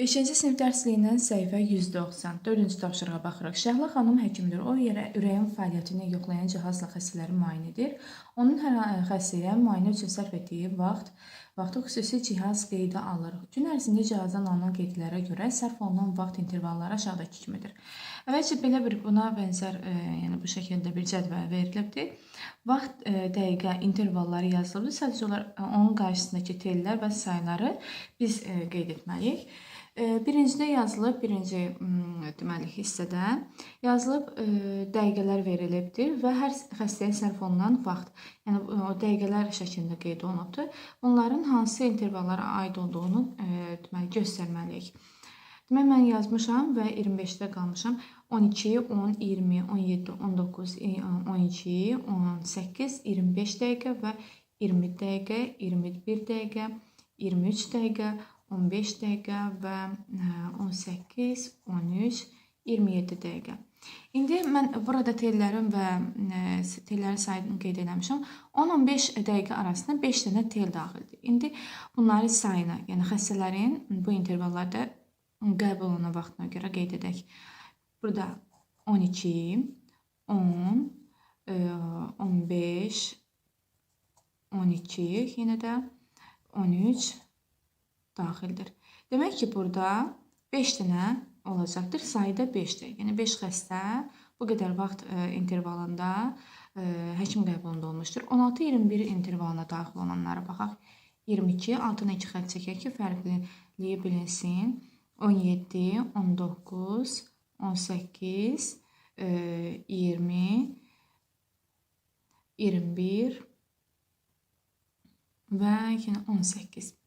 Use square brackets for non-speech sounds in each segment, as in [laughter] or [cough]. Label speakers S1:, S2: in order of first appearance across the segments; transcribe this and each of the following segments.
S1: 5-ci sinif dərsliyindən səhifə 190. 4-cü tapşırığa baxırıq. Şəhla xanım həkimdir. O yerə ürəyin fəaliyyətini yoxlayan cihazla xəstələri müayinə edir. Onun hər xəstəyə müayinə üçün sərf etdiyi vaxt, vaxtı xüsusi cihaz qeydə alır. Gün ərzində cihazdan alınan qeydlərə görə sərf olunan vaxt intervalları aşağıdakı kimidir. Əvvəlcə belə bir buna bənzər, e, yəni bu şəkildə bir cədvəl verilibdir. Vaxt, e, dəqiqə intervalları yazılıbdır. Sadəcə olaraq e, onun qarşısındakı tellər və sayları biz e, qeyd etməliyik. Birincidə yazılıb, birinci deməli hissədə yazılıb e, dəqiqələr verilibdir və hər xəstəyə sərf olunan vaxt, yəni e, o dəqiqələr şəklində qeyd olunubdur. Onların hansı intervallara aid olduğunu e, deməli göstərməliyik. Demək mən yazmışam və 25-də qalmışam. 12, 10, 20, 17, 19, e, 12, 18, 25 dəqiqə və 20 dəqiqə, 21 dəqiqə, 23 dəqiqə, 15 dəqiqə və ə, 18, 13, 27 dəqiqə. İndi mən burada tellərin və ə, tellərin sayını qeyd etmişəm. 10-15 dəqiqə arasında 5 dənə tel daxildir. İndi bunların sayını, yəni xəstələrin bu intervallarda qəbul olunan vaxtına görə qeyd edək. Burada 12, 10, ə, 15, 12, yenə də 13 daxildir. Demək ki, burada 5 dənə olacaqdır. Sayı da 5-dir. Yəni 5 xəstə bu qədər vaxt ə, intervalında ə, həkim qəbulunda olmuşdur. 16-21 intervalına daxil olanlara baxaq. 22 altına 2 xətt çəkək ki, fərqliliyi bilinsin. 17, 19, 18, ə, 20, 21 və yenə 18.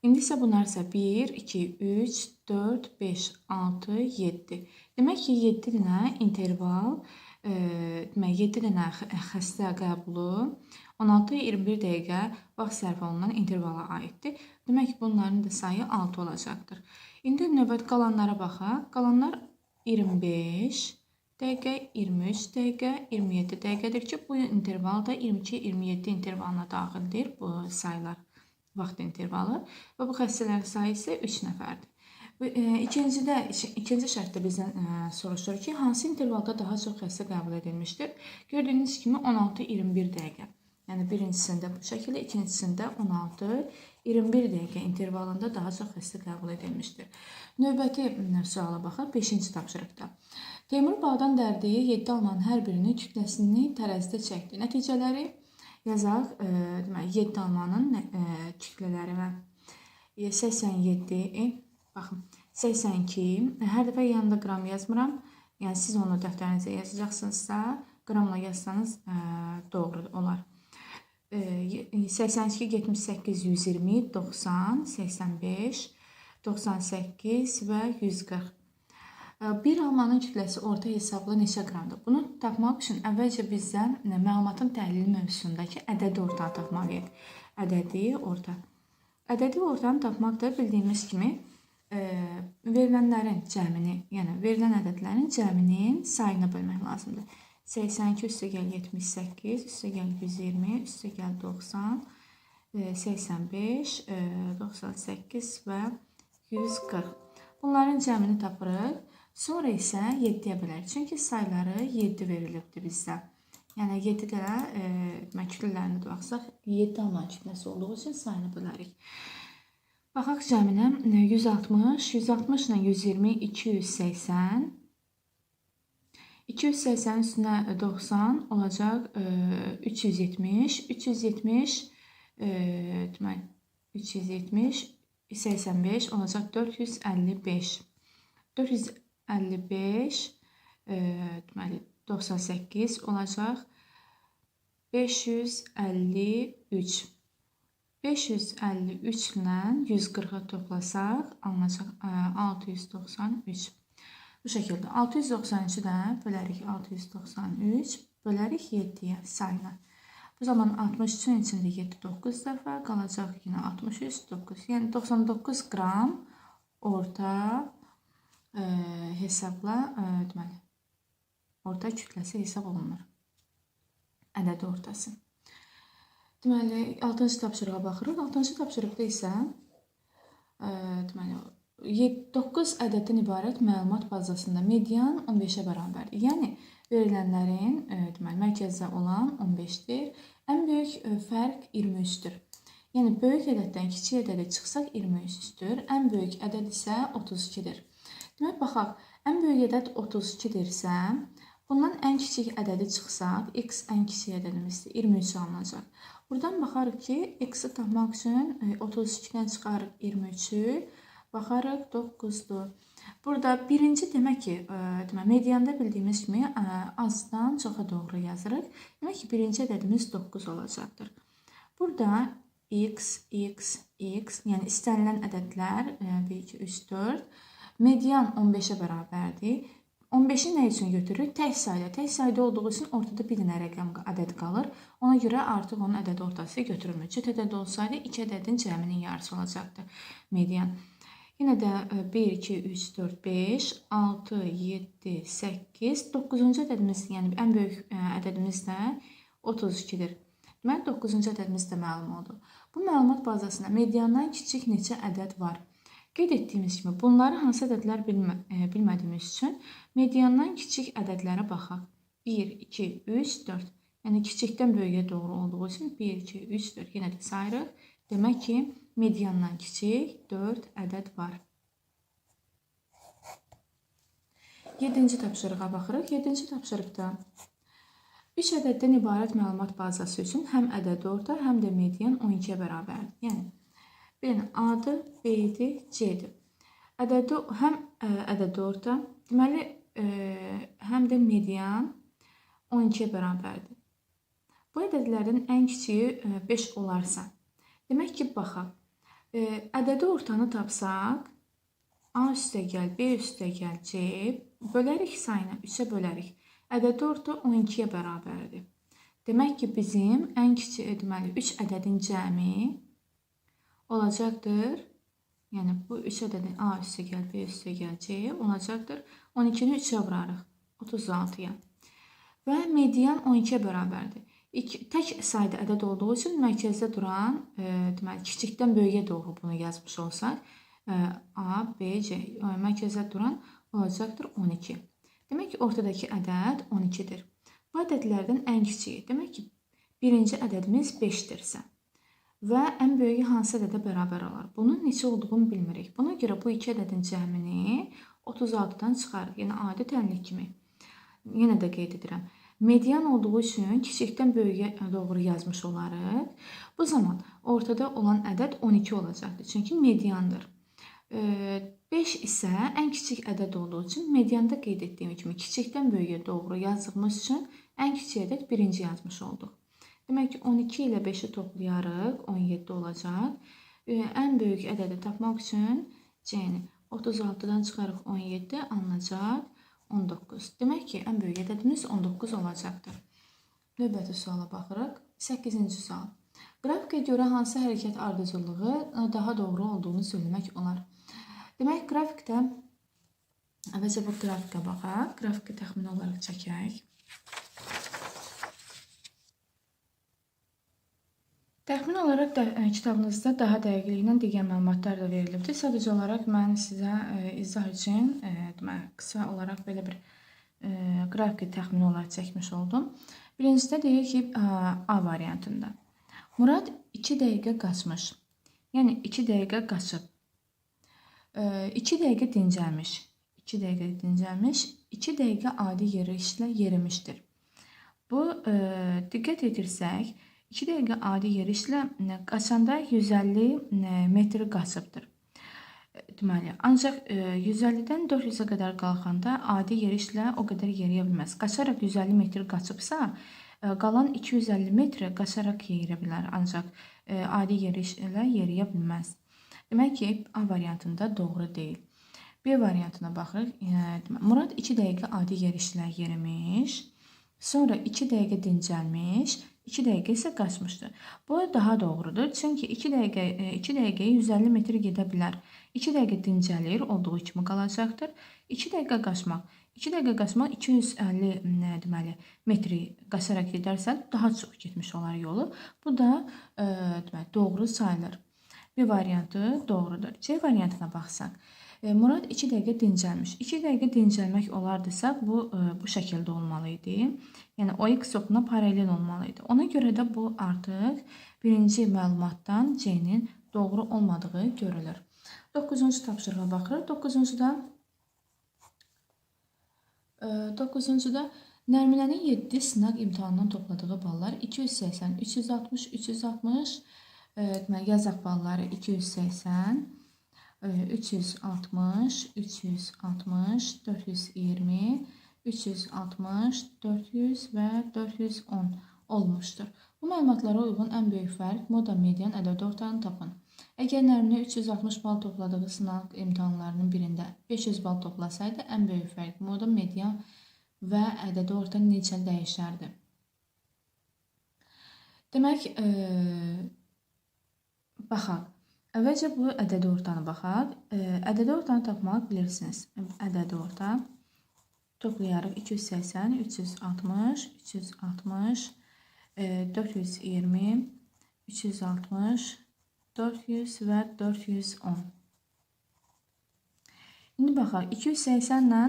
S1: İndi isə bunlar isə 1, 2, 3, 4, 5, 6, 7. Demək ki, 7 dənə interval, e, demək 7 dənə xəstə qəbulu 16-21 dəqiqə vaxt sərf olunan intervala aiddir. Demək ki, bunların da sayı 6 olacaqdır. İndi növbət qalanlara baxaq. Qalanlar 25 dəqiqə, 23 dəqiqə, 27 dəqiqədir ki, bu interval da 22-27 intervalına daxildir bu saylar vaxt intervalı və bu xəstələrin sayı isə 3 nəfərdir. E, ikincidə, ikinci şərtdə bizdən e, soruşur ki, hansı intervalda daha çox xəstə qəbul edilmişdir? Gördüyünüz kimi 16-21 dəqiqə. Yəni birincisində bu şəkildə, ikincisində 16-21 dəqiqə intervalında daha çox xəstə qəbul edilmişdir. Növbəti suala baxaq 5-ci tapşırıqda. Teymur bağdan dərdiyi 7 almanın hər birinin kütləsini tərəzidə çəkdi. Nəticələri yazaq. E, deməli 7 almanın e, kütlələri və 87 e, baxın 82 hər dəfə yanında qram yazmıram. Yəni siz onu dəftərinizə yazacaqsınızsa, qramla yazsanız ə, doğru olar. E, 82 78 120 90 85 98 və 140 Bir almanın kütləsi orta hesabla neçə qramdır? Bunu tapmaq üçün əvvəlcə bizdən məlumatın təhlili mövzusundakı ədədi ortanı tapmalıyıq. Ədədi orta. Ədədi ortanı tapmaq da bildiyimiz kimi e, verilənlərin cəmini, yəni verilən ədədlərin cəminin sayına bölmək lazımdır. 82 üstə gəl 78, üstə gəl 120, üstə gəl 90, 85, 98 və 140. Bunların cəmini tapırıq. Sonra isə 7-yə bölərik. Çünki sayları 7 verilibdir bizdə. Yəni 7 dənə e, demək kütlələrini də baxsaq 7 alman kütləsi olduğu üçün sayını bölərik. Baxaq cəminə 160, 160 ilə 120 280 280 üstünə 90 olacaq e, 370, 370 e, demək 370 85 olacaq 455. 455 55 e, deməli 98 olacaq. 553 553 ilə 140-ı toplasaq alınacaq 693 e, bu şəkildə 693-dən bölərik 693 bölərik 7-yə sayına. Bu zaman 63-ün içində 7 9 dəfə qalacaq yenə 63 9 yəni 99 qram orta hesabla e, deməli orta kütləsi hesab olunur. Ədədi ortası. Deməli 6-cı tapşırığa baxırıq. 6-cı tapşırıqda isə e, deməli 9 ədəddən ibarət məlumat bazasında median 15-ə bərabərdir. Yəni verilənlərin e, deməli mərkəzdə olan 15-dir. Ən böyük fərq 23-dür. Yəni böyük ədəddən kiçik ədədə çıxsaq 23-dür. Ən böyük ədəd isə 32-dir. Demək baxaq, ən böyük ədəd 32-dirsə, bundan ən kiçik ədədi çıxsaq, x ən kiçik ədədimizdir, 23 alınacaq. Buradan baxarıq ki, x-i tapmaq üçün 32-dən e, çıxarıq 23-ü, Baxarıq 9-dur. Burada birinci demək ki, ə, demək medianda bildiyimiz kimi ə, azdan çoxa doğru yazırıq. Demək ki, birinci ədədimiz 9 olacaqdır. Burada x, x, x, yəni istənilən ədədlər 1 2 3 4 median 15-ə bərabərdir. 15-i nə üçün götürürük? Tək sayda. Tək sayda olduğu üçün ortada bir dənə rəqəm ədəd qalır. Ona görə artıq onun ədəd ortası götürülmür. Cüt ədəd olsaydı 2 ədədin cəminin yarısı olacaqdı median. Yenə də 1, 2, 3, 4, 5, 6, 7, 8, 9-cu ədədimiz, yəni ən böyük e, ədədimiz də 32-dir. Deməli 9-cu ədədimiz də məlum oldu. Bu məlumat bazasında mediandan kiçik neçə ədəd var? Qeyd etdiyimiz kimi bunları hansı ədədlər bilmə, e, bilmədiyimiz üçün mediandan kiçik ədədlərə baxaq. 1, 2, 3, 4. Yəni kiçikdən böyüyə doğru olduğu üçün 1, 2, 3, 4 yenə də sayırıq. Demək ki, mediandan kiçik 4 ədəd var. 7-ci tapşırığa baxırıq. 7-ci tapşırıqda 3 ədəddən ibarət məlumat bazası üçün həm ədəd orta, həm də median 12-yə bərabərdir. Yəni birinin A-dır, B-dir, C-dir. Ədədi həm ə, ədəd orta, deməli ə, həm də median 12-yə bərabərdir. Bu ədədlərin ən kiçiyi 5 olarsa, demək ki, baxaq. Ədədi ortanı tapsaq, A üstəgəl, B üstəgəl, C bölərik sayına 3-ə bölərik. Ədədi orta 12-yə bərabərdir. Demək ki, bizim ən kiçik, deməli 3 ədədin cəmi olacaqdır. Yəni bu 3 ədədin A üstəgəl, B üstəgəl, C olacaqdır. 12-ni 3-ə vurarıq. 36-ya. Və median 12-yə bərabərdir. İki, tək sayda ədəd olduğu üçün mərkəzdə duran, e, deməli, kiçikdən böyüyə doğru bunu yazmış olsaq, e, A, B, C mərkəzdə duran olacaqdır 12. Demək ki, ortadakı ədəd 12-dir. Bu ədədlərdən ən kiçiyi, demək ki, birinci ədədimiz 5-dirsə və ən böyüyü hansı ədədə bərabər olar? Bunun neçə olduğunu bilmirik. Buna görə bu iki ədədin cəmini 36-dan çıxarıq. Yəni adi tənlik kimi. Yenə də qeyd edirəm. Median olduğu üçün kiçikdən böyüyə doğru yazmış olarıq. Bu zaman ortada olan ədəd 12 olacaqdır. Çünki mediandır. 5 isə ən kiçik ədəd olduğu üçün medianda qeyd etdiyim kimi kiçikdən böyüyə doğru yazdığımız üçün ən kiçik ədəd birinci yazmış olduq. Demək ki 12 ilə 5-i toplayarıq 17 olacaq. Ən böyük ədədi tapmaq üçün C-ni 36-dan çıxarıq 17 alınacaq. 19. Demək ki, ən böyük ədədimiz 19 olacaqdır. Növbəti suala baxırıq. 8-ci sual. Qrafikə görə hansı hərəkət ardıcıllığı daha doğru olduğunu söyləmək olar? Demək, qrafikdə əvvəlcə bu qrafikə baxaq. Qrafiki təxmini olaraq çəkək. Təxmin olaraq da e, kitabınızda daha dəqiqliklə digər məlumatlar da verilibdir. Sadəcə olaraq mən sizə ə, e, izah üçün ə, e, deməli qısa olaraq belə bir ə, qrafiki təxmini olaraq çəkmiş oldum. Birincidə deyir ki, ə, A variantında. Murad 2 dəqiqə qaçmış. Yəni 2 dəqiqə qaçıb. 2 dəqiqə dincəlmiş. 2 dəqiqə dincəlmiş. 2 dəqiqə adi yerişlə yerimişdir. Bu ə, diqqət etirsək, 2 dəqiqə adi yerişlə qaçanda 150 metr qaçıbdır. Deməli, ancaq 150-dən 400-ə qədər qalxanda adi yerişlə o qədər yeriyə bilməz. Qaçaraq 150 metr qaçıbsa, qalan 250 metr qaçaraq yerə bilər, ancaq adi yerişlə yeriyə bilməz. Demək ki, A variantında doğru deyil. B variantına baxırıq. Murad 2 dəqiqə adi yerişlə yerimiş. Sonra 2 dəqiqə dincəlmiş, 2 dəqiqə isə qaçmışdı. Bu daha doğrudur. Çünki 2 dəqiqə 2 dəqiqəyə 150 metr gedə bilər. 2 dəqiqə dincəlir, olduğu kimi qalacaqdır. 2 dəqiqə qaçmaq. 2 dəqiqə qaçmaq 250 nə deməli metri qaçaraq gedərsə daha çox getmiş olar yolu. Bu da ə, deməli doğru sayılır. B variantı doğrudur. C variantına baxsaq. E, Murad 2 dəqiqə dincəlmiş. 2 dəqiqə dincəlmək olardısa, bu e, bu şəkildə olmalı idi. Yəni OX oxuna paralel olmalı idi. Ona görə də bu artıq birinci məlumatdan C-nin doğru olmadığı görülür. 9-cu tapşırığa baxırıq. 9-cuda 9-cuda Nərminənin 7 sınaq imtahanından topladığı ballar 280, 360, 360, e, deməli yazaq balları 280, 360, 360, 420, 360, 400 və 410 olmuşdur. Bu məlumatlara uyğun ən böyük fərq moda median ədəd ortağını tapın. Əgər Nərminə 360 bal topladığı sınaq imtahanlarının birində 500 bal toplasaydı, ən böyük fərq moda median və ədədi orta necə dəyişərdi? Demək, e, baxaq. Əvvəlcə bu ədədi ortanı baxaq. Ədədi ortanı tapmaq bilirsiniz. Ədədi orta toplayarıq 280, 360, 360, 420, 360, 400 və 410. İndi baxaq. 280 ilə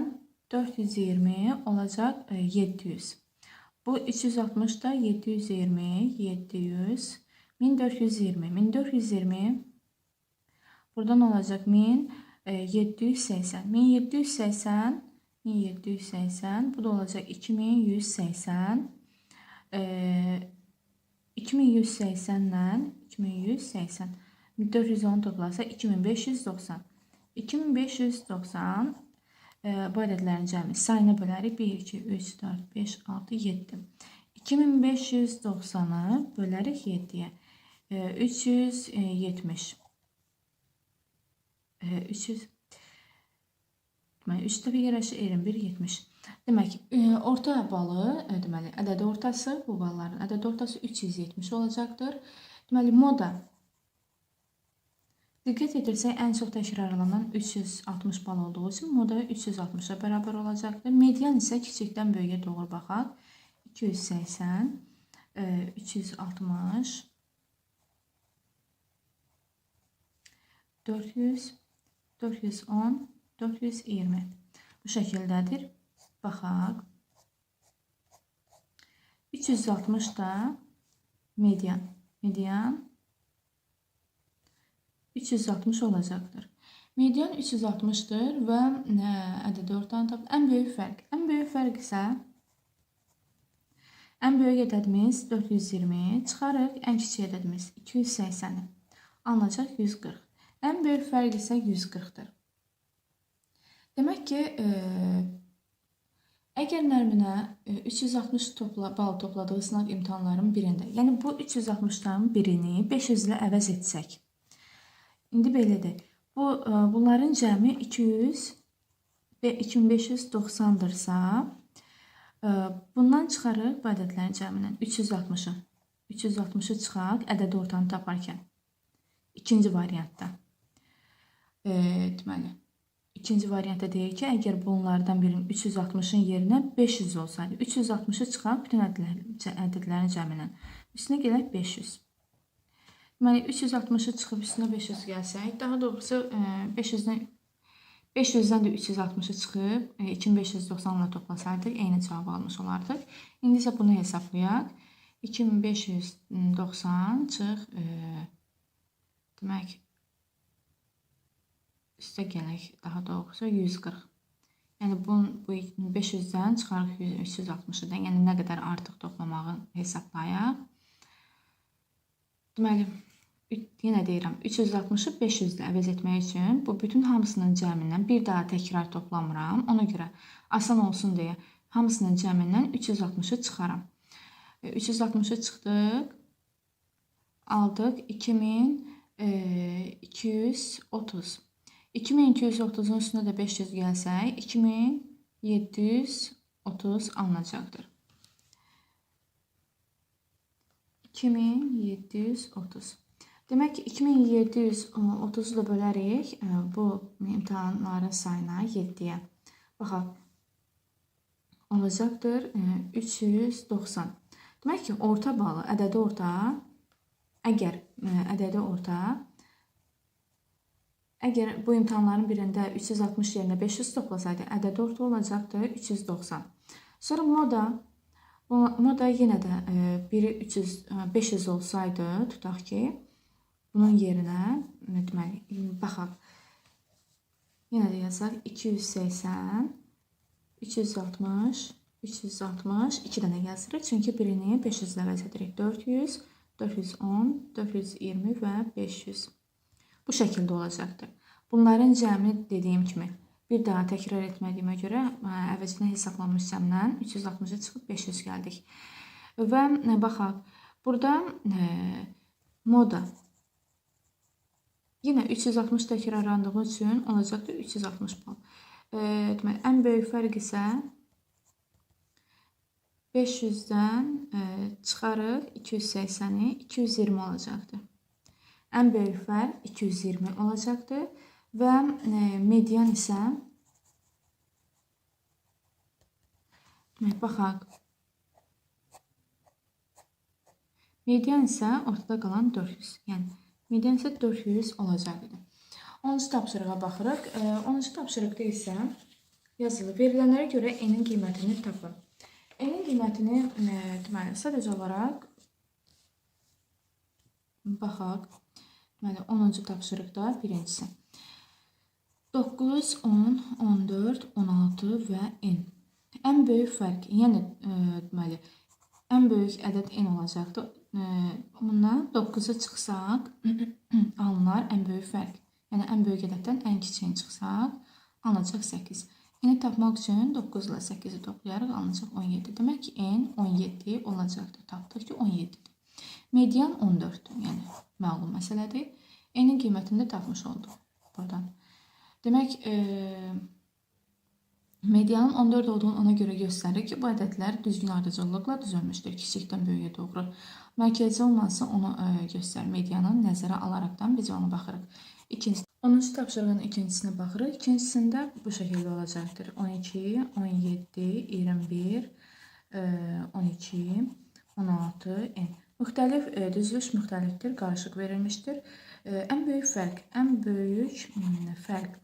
S1: 420 olacaq 700. Bu 360 da 720, 700, 1420, 1420 Buradan olacak 1780. 1780 1780 bu da olacak 2180 ee, 2180 ile 2180 410 toplarsa 2590 2590 e, bu ədədlərin cəmi sayına bölərik 1 2 3 4 5 6 7 2590-ı bölərik 7-yə e, 370 300 deməli 3 dəfə yerləşir 21 70. Demək, e, orta balı, e, deməli, ədədi ortası bu balların ədədi ortası 370 olacaqdır. Deməli, moda Diqqət etirsək, ən çox təkrarlanan 360 bal olduğu üçün moda 360-a bərabər olacaqdır. Median isə kiçikdən böyüyə doğru baxaq. 280, 360, 400, 410, 420. Bu şəkildədir. Baxaq. 360 da median. Median 360 olacaqdır. Median 360-dır və ədədi ortadan tapdı. Ən böyük fərq. Ən böyük fərq isə ən böyük ədədimiz 420 çıxarıq ən kiçik ədədimiz 280-i. Alınacaq 140. Ən böyük fərq isə 140-dır. Demək ki, e, əgər Nərminə 360 e, topla, bal topladığı sınaq imtahanların birində, yəni bu 360-dan birini 500 ilə əvəz etsək, indi belədir. Bu, e, bunların cəmi 200 və 2590-dırsa, bundan çıxarıq bu ədədlərin cəmindən 360-ı. 360-ı çıxaq ədəd ortanı taparkən. İkinci variantda. E, deməli, ikinci variantda deyir ki, əgər bunlardan birinin 360-ın yerinə 500 olsaydı, 360-ı çıxaq bütün ədədlərin cəmindən. Üstünə gələk 500. Deməli, 360-ı çıxıb üstünə 500 gəlsək, daha doğrusu 500-dən 500-dən də 360-ı çıxıb 2590 ilə toplasaydıq, eyni cavab almış olardıq. İndi isə bunu hesablayaq. 2590 çıx e, demək üstə gələk, daha doğrusu 140. Yəni bu, bu 500-dən çıxarıq 360-dan, yəni nə qədər artıq toplamağı hesablayaq. Deməli, yenə deyirəm, 360-ı 500 ilə əvəz etmək üçün bu bütün hamısının cəmindən bir daha təkrar toplamıram. Ona görə asan olsun deyə hamısının cəmindən 360-ı çıxaram. 360-ı çıxdıq. Aldıq 2230. 2230-un üstünə də 500 gəlsək, 2730 alınacaqdır. 2730. Demək ki, 2730-u da bölərik e, bu imtahanların sayına 7-yə. Baxaq. Olacaqdır 390. E, Demək ki, orta balı, ədədi orta, əgər e, ədədi orta Əgər bu imtahanların birində 360 yerinə 500 toplasaydı, ədəd orta olacaqdı 390. Sonra moda moda yenə də e, biri 300 e, 500 olsaydı, tutaq ki, bunun yerinə deməli baxaq. Yenə də yazaq 280 360 360 2 dənə yazırıq. Çünki birini 500 ilə əvəz edirik. 400 410 420 və 500. Bu şəkildə olacaqdır. Bunların cəmini dediyim kimi bir daha təkrar etmədiyimə görə əvəzinə hesablanmış cəmdən 360-a çıxıb 500 gəldik. Və baxaq. Burada ə, moda yenə 360 təkrarlandığı üçün olacaqdır 360 bal. Ə, deməli ən böyük fərq isə 500-dən ə, çıxarıq 280-i 220 olacaqdır. Ən böyük fərq 220 olacaqdır və e, median isə demək baxaq. Median isə ortada qalan 400. Yəni median isə 400 olacaqdır. 10-cu tapşırığa baxırıq. E, 10-cu tapşırıqda isə yazılı verilənlərə görə n-in qiymətini tapın. N-in qiymətini e, deməli sadəcə olaraq baxaq. Deməli 10-cu tapşırıqda birincisi 9, 10, 14, 16 və n. Ən böyük fərq, yəni e, deməli ən böyük ədəd n olacaqdı. E, bundan 9-a çıxsaq [clears throat] alınar ən böyük fərq. Yəni ən böyük ədəddən ən kiçiyini çıxsaq alınacaq 8. N-i tapmaq üçün 9 ilə 8-i toplayaraq alınacaq 17. Demək ki, n 17 olacaqdır. Tapdıq ki, 17-dir. Median 14-dür. Yəni məlum məsələdir. N-in qiymətini də tapmış olduq buradan. Demək, e, medianın 14 olduğunu ona görə göstərir ki, bu ədədlər düzgün ardıcıllıqla düzülmüşdür kiçikdən böyüyə doğru. Mərkəzi olması onu e, göstərir. Medianı nəzərə alaraqdan biz ona baxırıq. İkinci 10-cu tapşırığın ikincisinə baxırıq. İkincisində bu şəkildə olacaqdır. 12, 17, 21, e, 12, 16, n. Müxtəlif e, düzülüş müxtəlifdir, qarışıq verilmişdir. E, ən böyük fərq, ən böyük m, fərq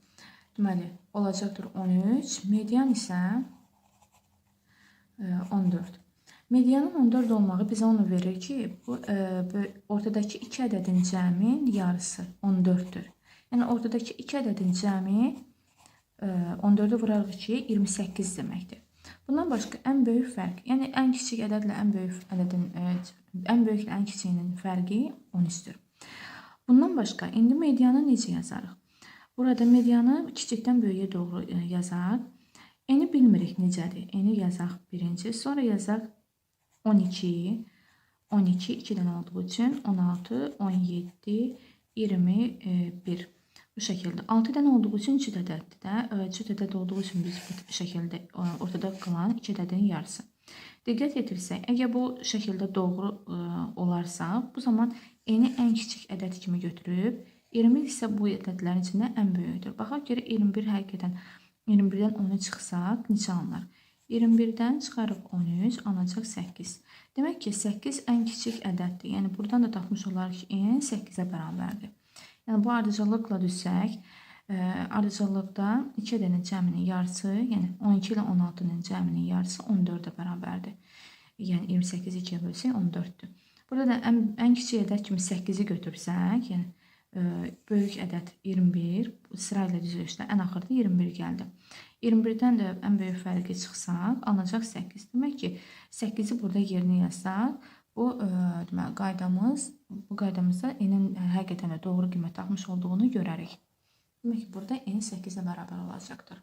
S1: deməli olacaqdır 13, median isə e, 14. Medianın 14 olmağı bizə onu verir ki, bu e, ortadakı iki ədədin cəmin yarısı 14-dür. Yəni ortadakı iki ədədin cəmi e, 14-ü vurarıq ki, 28 deməkdir. Bundan başqa ən böyük fərq, yəni ən kiçik ədədlə ən böyük ədədin e, ən böyüklə ən kiçiyinin fərqi 13-dür. Bundan başqa indi medianı necə yazarıq? Burada medianı kiçikdən böyüyə doğru e, yazaq. Eni bilmirik necədir. Eni yazaq birinci, sonra yazaq 12, 12 2 dənə olduğu üçün 16, 17, 21. Bu şəkildə. 6 dənə olduğu üçün cüt ədəddir də. E, Cüt ədəd olduğu üçün biz bu şəkildə e, ortada qalan 2 ədədin yarısı. Diqqət yetirsək, əgər bu şəkildə doğru ə, olarsa, bu zaman eni ən kiçik ədəd kimi götürüb 20 isə bu ədədlərin içində ən böyükdür. Baxaq görə 21 həqiqətən 21-dən 10-u çıxsaq neçə alınır? 21-dən çıxarıq 13, alınacaq 8. Demək ki, 8 ən kiçik ədəddir. Yəni buradan da tapmış olarıq ki, n 8-ə bərabərdir. Yəni bu ardıcıllıqla düşsək, ardıcıllıqda 2 ədədin cəminin yarısı, yəni 12 ilə 16-nın cəminin yarısı 14-ə bərabərdir. Yəni 28-i 2-yə bölsək 14-dür. Burada da ən, ən kiçik ədəd kimi 8-i götürsək, yəni ə, böyük ədəd 21, sırayla düzülüşdə ən axırda 21 gəldi. 21-dən də ən böyük fərqi çıxsaq, alınacaq 8. Demək ki, 8-i burada yerinə yazsaq, bu ə, deməli qaydamız, bu qaydamızda n-in həqiqətən də doğru qiymət tapmış olduğunu görərik. Demək ki, burada n 8-ə bərabər olacaqdır.